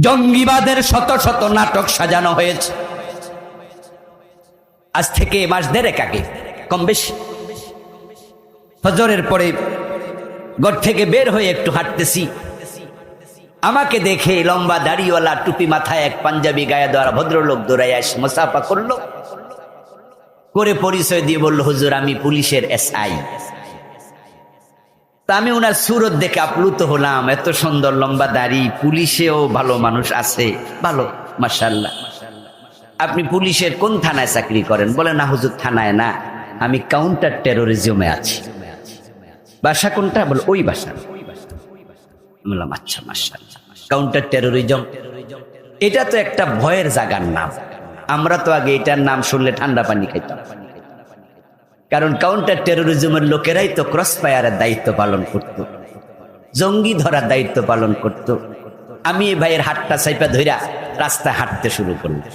জঙ্গিবাদের শত শত নাটক সাজানো হয়েছে। আজ থেকে মাস দেড়েক আগে, কম বেশি। ফজরের পরে ঘর থেকে বের হয়ে একটু হাঁটতেছি। আমাকে দেখে লম্বা দাড়িওয়ালা টুপি মাথায় এক পাঞ্জাবি গায়ে দেওয়া ভদ্রলোক দৌড়াই এসে মোসাফা করল। করে পরিচয় দিয়ে বলল, হুজুর, আমি পুলিশের এসআই। তা আমি ওনার সুরত দেখে আপ্লুত হলাম। এত সুন্দর লম্বা দাড়ি, পুলিশেও ভালো মানুষ আছে। ভালো মাসাল্লাহ আপনি পুলিশের কোন থানায় চাকরি করেন? বলে না, হুজুর, থানায় না। আমি কাউন্টার টেরোরিজমে আছি। বাসা কোনটা? বলে, ওই বাসা বললাম আচ্ছা মাসাল্লাহ কাউন্টার টেরোরিজম এটা তো একটা ভয়ের জায়গার নাম। আমরা তো আগে এটার নাম শুনলে ঠান্ডা পানি খাইতাম। কারণ কাউন্টার টেরোরিজমের লোকেরাই তো ক্রস ফায়ারের দায়িত্ব পালন করত। জঙ্গি ধরার দায়িত্ব পালন করত। আমি এই ভাইয়ের হাতটা সাইপা ধইরা রাস্তায় হাঁটতে শুরু করলাম।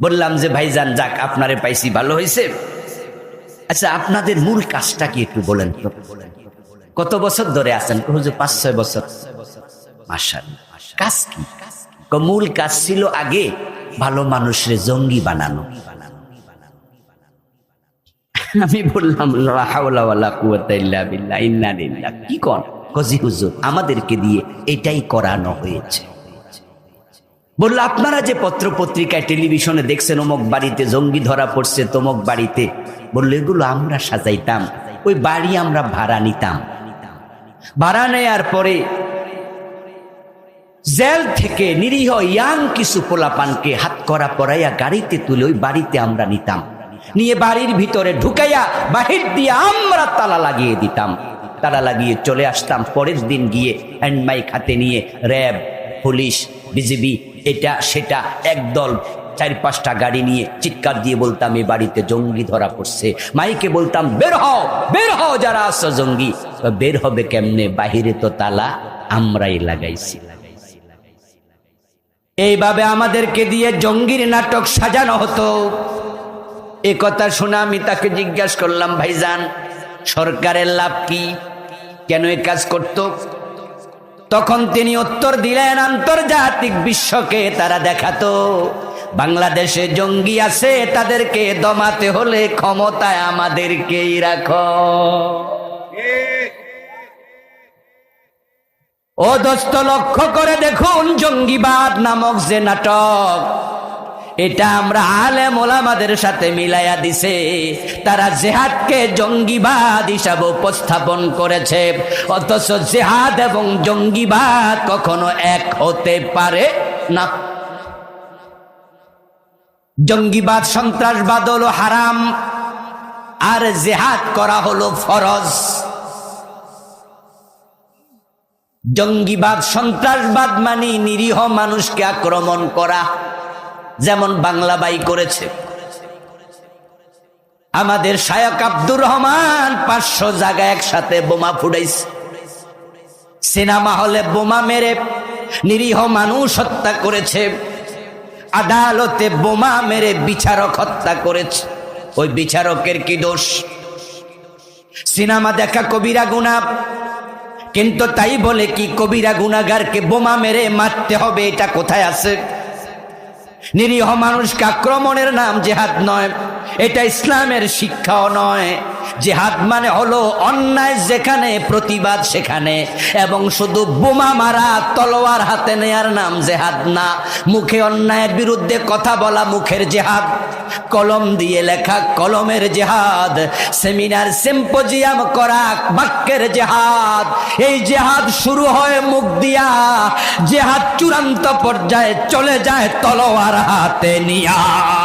বললাম যে ভাই যান যাক, আপনারে পাইছি, ভালো হয়েছে আচ্ছা আপনাদের মূল কাজটা কি একটু বলেন তো? কত বছর ধরে আছেন? হুজুর পাঁচ, ছয় বছর। কাজ ক, মূল কাজ ছিল আগে ভালো মানুষরে জঙ্গি বানানো। ইন্না বললাম কি কর? কজি হুজুর, আমাদেরকে দিয়ে এটাই করানো হয়েছে। বলল, আপনারা যে পত্র পত্রিকায় টেলিভিশনে দেখছেন, অমুক বাড়িতে জঙ্গি ধরা পড়ছে, তমুক বাড়িতে। বলল, এগুলো আমরা সাজাইতাম, ওই বাড়ি আমরা ভাড়া নিতাম। ভাড়া নেয়ার পরে জেল থেকে নিরীহ ইয়াং কিছু পোলাপানকে হাত করা পরাইয়া গাড়িতে তুলে ওই বাড়িতে আমরা নিতাম। নিয়ে বাড়ির ভিতরে ঢুকাইয়া বাহির দিয়ে আমরা তালা লাগিয়ে দিতাম। তালা লাগিয়ে চলে আসতাম। পরের দিন গিয়ে হ্যান্ড মাইক হাতে নিয়ে র্যাব, পুলিশ, বিজিবি, এটা সেটা, একদল চার পাঁচটা গাড়ি নিয়ে চিৎকার দিয়ে বলতাম এই বাড়িতে জঙ্গি ধরা পড়ছে। মাইকে বলতাম, বের হও বের হও যারা আসো জঙ্গি। বের হবে কেমনে? বাহিরে তো তালা আমরাই লাগাইছি। এইভাবে আমাদেরকে দিয়ে জঙ্গির নাটক সাজানো হতো। এ কথা শুনে আমি তাকে জিজ্ঞাসা করলাম, ভাইজান, সরকারের লাভ কি? কেন এ কাজ করত? তখন তিনি উত্তর দিলেন, আন্তর্জাতিক বিশ্বকে তারা দেখাতো। বাংলাদেশে জঙ্গি আছে, তাদেরকে দমাতে হলে ক্ষমতায় আমাদেরকেই রাখ। ও দোস্ত, লক্ষ্য করে দেখুন, জঙ্গিবাদ নামক যে নাটক এটা আমরা আলে মোলামাদের সাথে মিলাইয়া দিছে। তারা জেহাদকে জঙ্গিবাদ হিসাবে উপস্থাপন করেছে। অথচ জেহাদ এবং জঙ্গিবাদ কখনো এক হতে পারে না। জঙ্গিবাদ, সন্ত্রাসবাদ হলো হারাম। আর জেহাদ করা হলো ফরজ। জঙ্গিবাদ, সন্ত্রাসবাদ মানে নিরীহ মানুষকে আক্রমণ করা। যেমন বাংলা বাই করেছে। আমাদের শায়ক আব্দুর রহমান পাঁচশো জায়গায় একসাথে বোমা ফুটাইছে। সিনেমা হলে বোমা মেরে নিরীহ মানুষ হত্যা করেছে। আদালতে বোমা মেরে বিচারক হত্যা করেছে। ওই বিচারকের কি দোষ? সিনেমা দেখা কবিরা গুনা কিন্তু তাই বলে কি কবিরা গুনাগারকে বোমা মেরে মারতে হবে, এটা কোথায় আছে? নিরীহ মানুষকে আক্রমণের নাম জেহাদ নয়। এটা ইসলামের শিক্ষাও নয়। জেহাদ মানে হলো অন্যায় যেখানে, প্রতিবাদ সেখানে। এবং শুধু বোমা মারা, তলোয়ার হাতে নেয়ার নাম জেহাদ না। মুখে অন্যায়ের বিরুদ্ধে কথা বলা মুখের জেহাদ। কলম দিয়ে লেখা কলমের জেহাদ। সেমিনার, সিম্পোজিয়াম করা বাক্যের জেহাদ। এই জেহাদ শুরু হয় মুখ দিয়া। জেহাদ চূড়ান্ত পর্যায়ে চলে যায় তলোয়ার হাতে নিয়া।